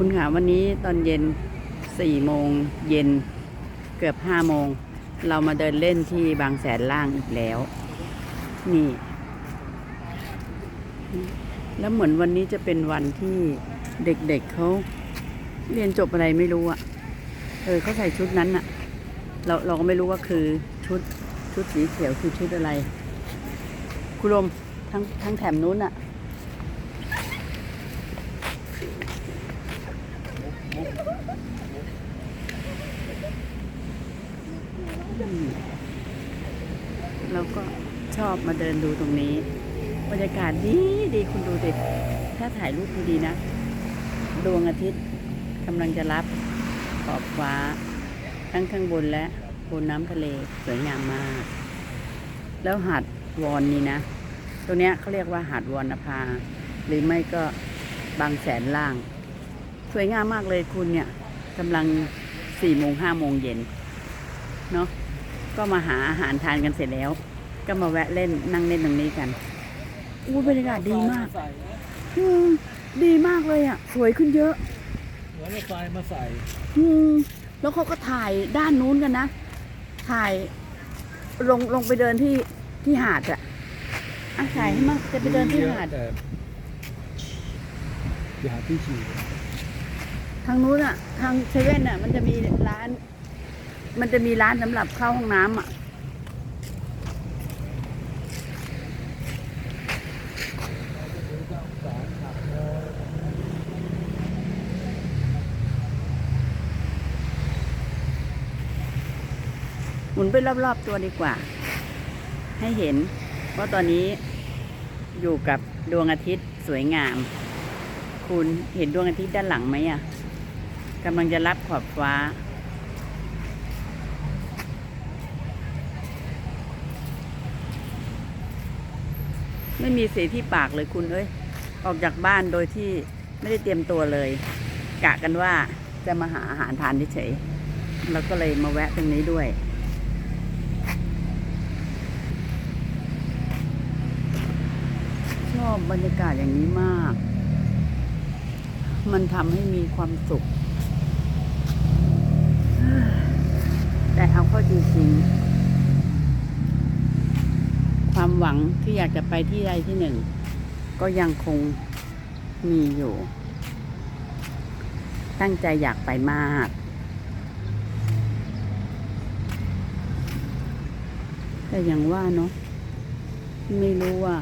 คุณค่ะวันนี้ตอนเย็นสี่โมงเย็นเกือบห้าโมง เรามาเดินเล่นที่บางแสนล่างอีกแล้ว นี่ แล้วเหมือนวันนี้จะเป็นวันที่เด็กๆเเขาเรียนจบอะไรไม่รู้อะเออเขาใส่ชุดนั้นอะเราเราก็ไม่รู้ว่าคือชุดชุดสีเขียวคือชุดอะไร คุณลมทั้งทั้งแถมนู้นอะเราก็ช อบมาเดินดูตรงนี้ บรรยากาศดีดีคุณดูดิถ้าถ่ายรูปดีๆนะ ดวงอาทิตย์กำลังจะรับขอบฟ้า ทั้งข้างบนและบนน้ำทะเลสวยงามมาก แล้วหาดวอนนี่นะตัวเนี้ยเขาเรียกว่าหาดวอนนภา หรือไม่ก็บางแสนล่าง สวยงามมากเลยคุณเนี่ยกำลังสี่โมงห้าโมงเย็นเนาะก็มาหาอาหารทานกันเสร็จแล้ว ก็มาแวะเล่นนั่งเล่นตรงนี้กันอู้บรรยากาศดีมากใส่นะอืมดีมากเลยอะ สวยขึ้นเยอะ เหมือนรถไฟมาใส่ อืมแล้วเขาก็ถ่ายด้านนู้นกันนะ ถ่ายลงลงไปเดินที่ที่หาดอะอะถ่ายให้มากจะไปเดินที่หาด แต่อย่าหาที่ฉี่ทางนู้นอะ ทางเซเว่นอะ มันจะมีร้าน มันจะมีร้านสำหรับเข้าห้องน้ำอะ ห มุนไปรอบๆตัวดีกว่า ให้เห็นว่าตอนนี้อยู่กับดวงอาทิตย์สวยงาม คุณเห็นดวงอาทิตย์ด้านหลังไหมอะกำลังจะรับขอบฟ้า ไม่มีเสีที่ปากเลยคุณเอ้ย ออกจากบ้านโดยที่ไม่ได้เตรียมตัวเลย กะกันว่าจะมาหาอาหารทานเฉยๆแล้วก็เลยมาแวะตรงนี้ด้วย ชอ บบรรยากาศอย่างนี้มาก มันทำให้มีความสุข แต่เอาเข้าจริงๆ ความหวังที่อยากจะไปที่ใดที่หนึ่ง ก็ยังคงมีอยู่ ตั้งใจอยากไปมากแต่อย่างว่าเนาะไม่รู้ว่า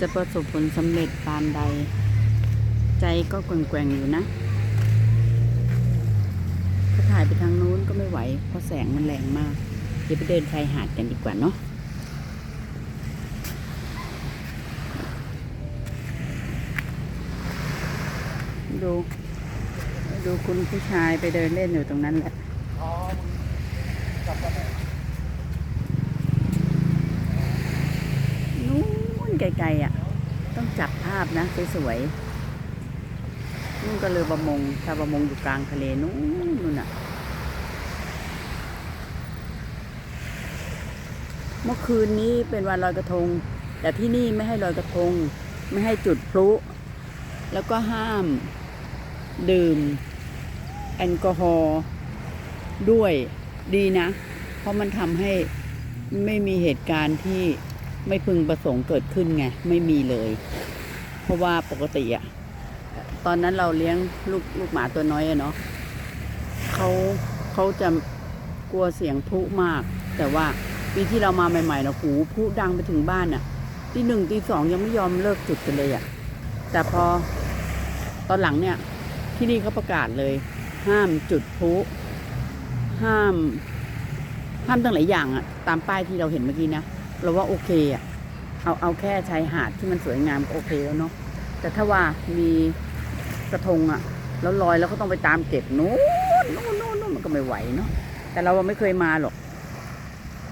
จะประสบผลสำเร็จปานใด ใจก็แกว่งๆอยู่นะ ถ้าถ่ายไปทางนู้นก็ไม่ไหว เพราะแสงมันแรงมาก เดี๋ยวไปเดินชายหาดกันดีกว่าเนาะดู ดูคุณผู้ชายไปเดินเล่นอยู่ตรงนั้นแหละ อ๋อมึงกลับมาไหน นู้น ไกลๆอะ ต้องจับภาพนะสวยๆนู่นก็เรือประมงชาวประมงอยู่กลางทะเลนู้นนู่นอะ เมื่อคืนนี้เป็นวันลอยกระทง แต่ที่นี่ไม่ให้ลอยกระทง ไม่ให้จุดพลุ แล้วก็ห้าม ดื่ม แอลกอฮอล์ด้วยดีนะ เพราะมันทำให้ไม่มีเหตุการณ์ที่ ไม่พึงประสงค์เกิดขึ้นไงไม่มีเลย เพราะว่าปกติอะตอนนั้นเราเลี้ยงลูกลูกหมาตัวน้อยอะเนาะเขาเขาจะกลัวเสียงพลุมาก แต่ว่าปีที่เรามาใหม่ๆเนาะหูพลุดังไปถึงบ้านอะตีหนึ่งตีสองยังไม่ยอมเลิกจุดกันเลยอะแต่พอตอนหลังเนี่ยที่นี่เขาประกาศเลย ห้ามจุดพลุห้าม ห้ามตั้งหลายอย่างอะตามป้ายที่เราเห็นเมื่อกี้นะ เราว่าโอเคอะเอาเอาแค่ชายหาดที่มันสวยงามก็โอเคแล้วเนาะแต่ถ้าว่ามีกระทงอะแล้วลอยแล้วก็ต้องไปตามเก็บนู้นนู้นนู้นมันก็ไม่ไหวเนาะแต่เราไม่เคยมาหรอก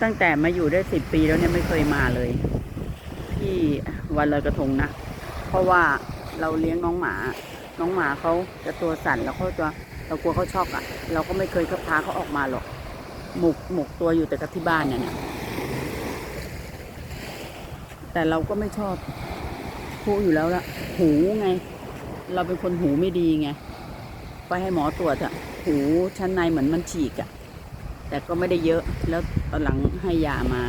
ตั้งแต่มาอยู่ได้สิบปีแล้วเนี่ยไม่เคยมาเลย ที่วันลอยกระทงนะเพราะว่าเราเลี้ยงน้องหมา น้องหมาเขาจะตัวสั่นแล้วเขาจะเรากลัวเขาช็อกอะ่ะ เราก็ไม่เคยเขาพาเขาออกมาหรอกหมกหมกตัวอยู่แต่กับที่บ้านเนี่ย แต่เราก็ไม่ชอบพูอยู่แล้วละหูไง เราเป็นคนหูไม่ดีไง ไปให้หมอตรวจอะหูชั้นในเหมือนมันฉีกอะแต่ก็ไม่ได้เยอะแล้วตอนหลังให้ยามา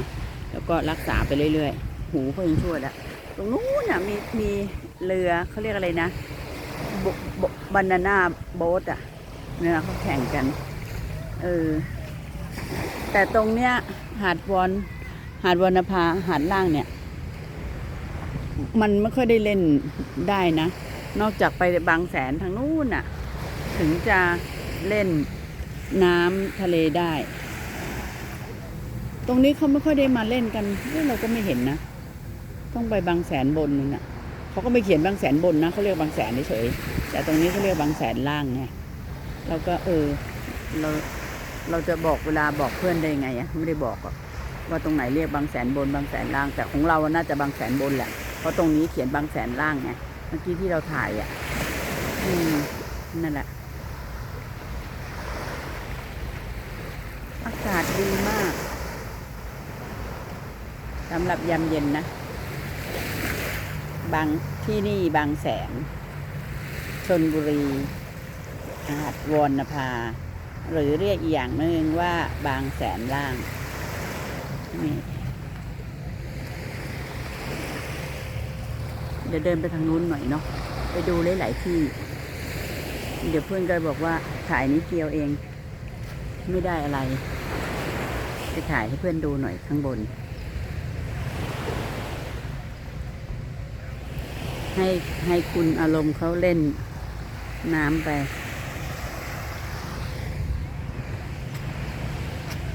แล้วก็รักษาไปเรื่อยๆ หูก็ยังช่วยอะตรงนู้นอะมีมีเรือเขาเรียกอะไรนะบานาน่าโบ๊ทอะเนี่ยเขาแข่งกันเออแต่ตรงเนี้ยหาดวอนหาดวรรณภาหาดล่างเนี่ย มันไม่ค่อยได้เล่นได้นะ นอกจากไปบางแสนทางนู้นน่ะ ถึงจะเล่นน้ำทะเลได้ ตรงนี้เขาไม่ค่อยได้มาเล่นกันเอ้ยเราก็ไม่เห็นนะ ต้องไปบางแสนบนนู่นน่ะเขาก็ไม่เขียนบางแสนบนนะเขาเรียกบางแสนเฉยแต่ตรงนี้เขาเรียกบางแสนล่างไงเราก็เออเราเราจะบอกเวลาบอกเพื่อนได้ไงอะไม่ได้บอกหรอกว่าตรงไหนเรียกบางแสนบนบางแสนล่างแต่ของเราน่าจะบางแสนบนแหละ เพราะตรงนี้เขียนบางแสนล่างไงเมื่อกี้ที่เราถ่ายอะอืมนั่นแหละ อากาศดีมากสำหรับยามเย็นนะ บางที่นี่บางแสนชนบุรีหาดวรณภา หรือเรียกอีกอย่างหนึ่งว่าบางแสนล่างนี่ ดี๋ยวเดินไปทางนู้นหน่อยเนาะไปดูหลายๆที่ เดี๋ยวเพื่อนก็บอกว่าถ่ายนิดเดียวเอง ไม่ได้อะไร ไปถ่ายให้เพื่อนดูหน่อยข้างบน ให้ให้คุณอารมณ์เขาเล่นน้ำไป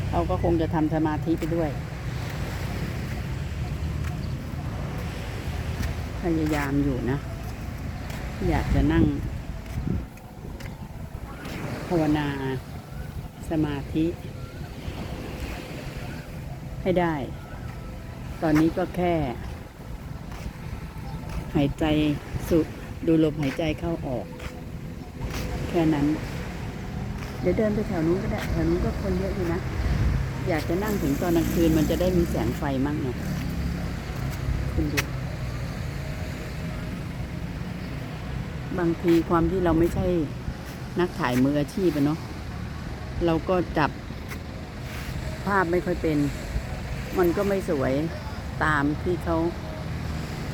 เขาก็คงจะทำสมาธิไปด้วย ยายามอยู่นะ อยากจะนั่ง ภาวนาสมาธิ ให้ได้ ตอนนี้ก็แค่ หายใจสุดดูลมหายใจเข้าออก แค่นั้น เดี๋ยวเดินไปแถวนู้นก็ได้ แถวนู้นก็คนเยอะอยู่นะ อยากจะนั่งถึงตอนกลางคืนมันจะได้มีแสงไฟมั่งไงคุณดู บางทีความที่เราไม่ใช่นักถ่ายมืออาชีพอะเนาะเราก็จับภาพไม่ค่อยเป็น มันก็ไม่สวยตามที่เขา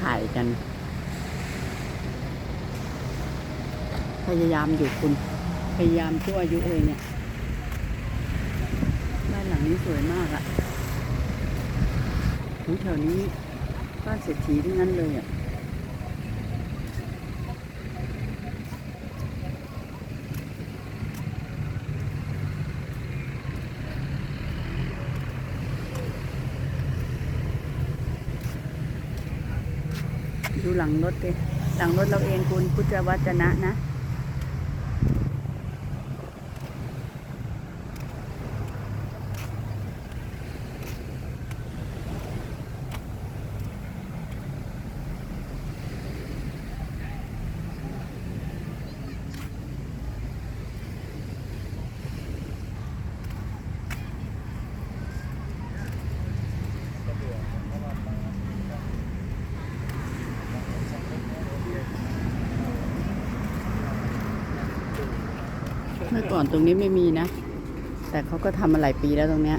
ถ่ายกัน พยายามอยู่คุณ พยายามชั่วอายุเลยเนี่ย บ้านหลังนี้สวยมากอะหูแถวนี้บ้านเศรษฐีทั้งนั้นเลยอะ ดูหลังรถดิหลังรถเราเองคุณพุทธวัจนะนะ เมื่อก่อนตรงนี้ไม่มีนะ แต่เขาก็ทำมาหลายปีแล้วตรงเนี้ย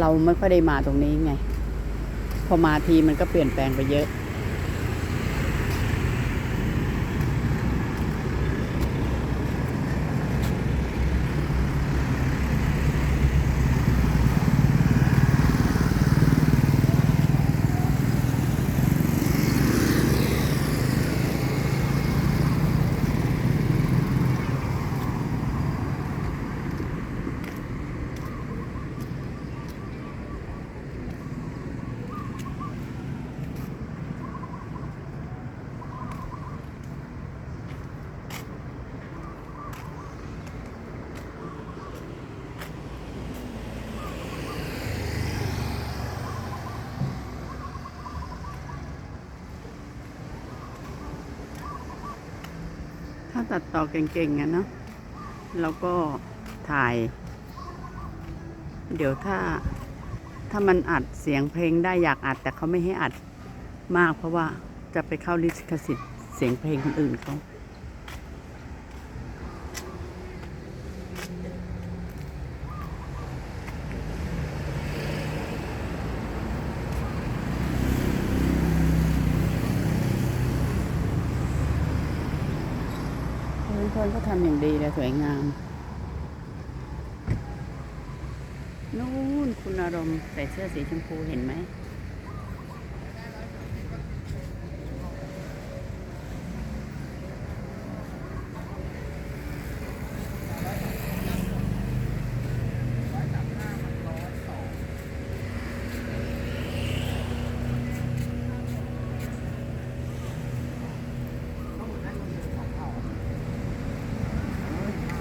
เราไม่ค่อยได้มาตรงนี้ไง พอมาทีมันก็เปลี่ยนแปลงไปเยอะ ถ้าตัดต่อเก่งๆอะเนาะเราก็ถ่าย เดี๋ยวถ้าถ้ามันอัดเสียงเพลงได้อยากอัด แต่เขาไม่ให้อัดมากเพราะว่าจะไปเข้าลิขสิทธิ์เสียงเพลงคนอื่นเขา คนเขาทำอย่างดีเลยสวยงาม นู่นคุณอารมณ์ใส่เสื้อสีชมพูเห็นไหม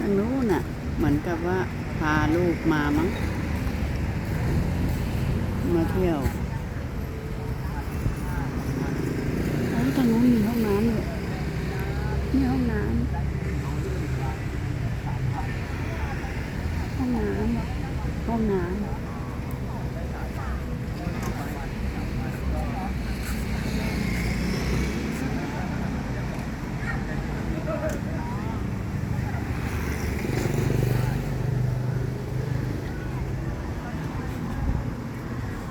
ทางนู้นน่ะ เหมือนกับว่าพาลูก มามั้ง มาเที่ยวโอ้ทางนู้นมีห้องน้ำเลยนี่ห้องน้ำห้องน้ำห้องน้ำ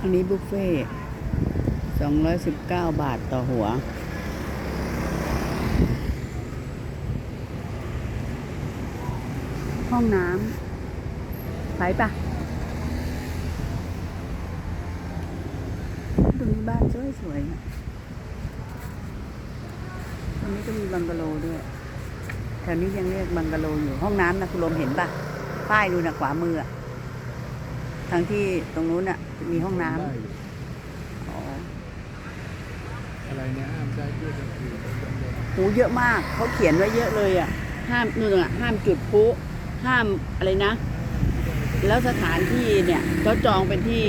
อันนี้บุฟเฟ่สองร้อยสิบเก้าบาทต่อหัว ห้องน้ำไปปะตรงนี้บ้านสวยๆตรงนี้ก็มีบังกะโลด้วย แถวนี้ยังเรียกบังกะโลอยู่ห้องน้ำนะคุณลมเห็นปะป้ายดูนะขวามืออะ ทางที่ตรงนู้นอะจะมีห้องน้ำได้อยู่อ๋ออะไรเนี่ยห้ามใช้เพื่อกลางคืนหูเยอะมาก เขาเขียนไว้เยอะเลยอะ ห้ามนู่นอะ ห้ามจุดพลุห้ามอะไรนะ แล้วสถานที่เนี่ยก็จองเป็นที่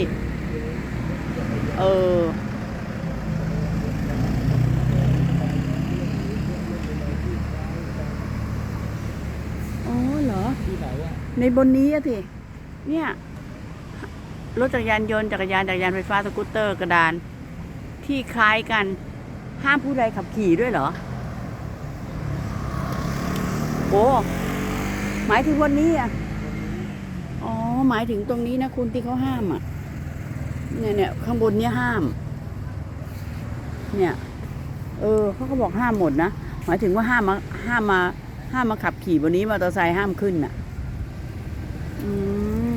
เออ อ๋อเหรอ ที่ไหนอะในบนนี้อะสิเนี่ย รถจักรยานยนต์จักรยานจักรยานไฟฟ้าสกูตเตอร์กระดาน ที่คล้ายกันห้ามผู้ใดขับขี่ด้วยเหรอ โอ้หมายถึงวันนี้อะอ๋อหมายถึงตรงนี้นะคุณที่เขาห้ามอะเนี่ยเนี่ยข้างบนเนี่ยห้าม เนี่ย เออเขาก็บอกห้ามหมดนะหมายถึงว่าห้ามมาห้ามมา ห้ามมาขับขี่บนนี้มอเตอร์ไซค์ห้ามขึ้นน่ะ อืม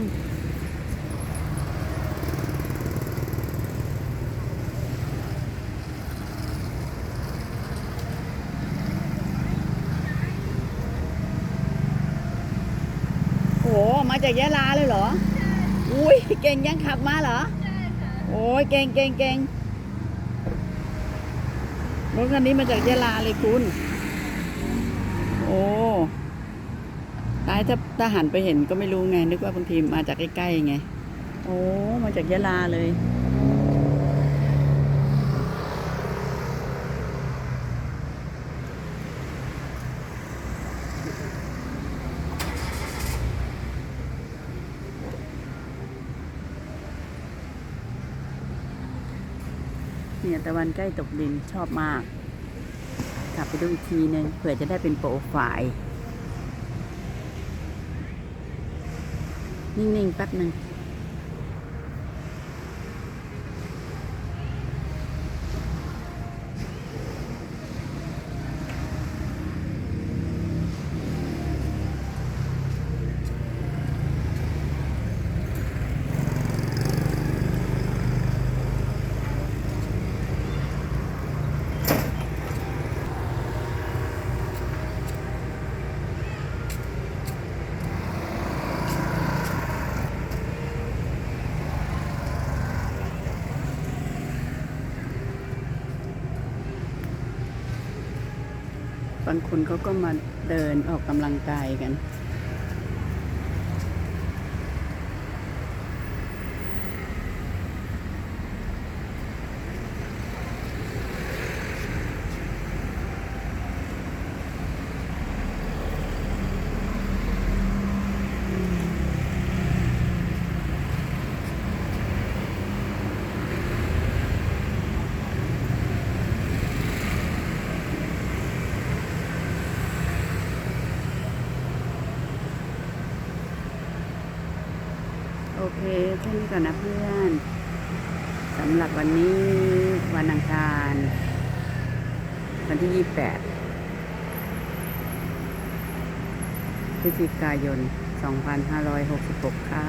โอ้โห มาจากยะลาเลยเหรอ อุ้ยเก่งยังขับมาเหรอ โอ้ยเก่งเก่งเก่งรถคันนี้มาจากยะลาเลยคุณ โอ้ตายถ้าถ้าหันไปเห็นก็ไม่รู้ไง นึกว่าบางทีมาจากใกล้ๆไง โอ้ มาจากยะลาเลย เนี่ยตะวันใกล้ตกดินชอบมาก กลับไปดูอีกทีนึงเผื่อจะได้เป็นโปรไฟล์ นิ่ง ๆ แป๊บหนึ่ง บางคนเขาก็มาเดินออกกำลังกายกัน โอ เคแค่นี้ก่อนนะเพื่อนสำหรับวันนี้วันอังคาร วันที่ 28พฤศจิกายน 2566 ค่ะ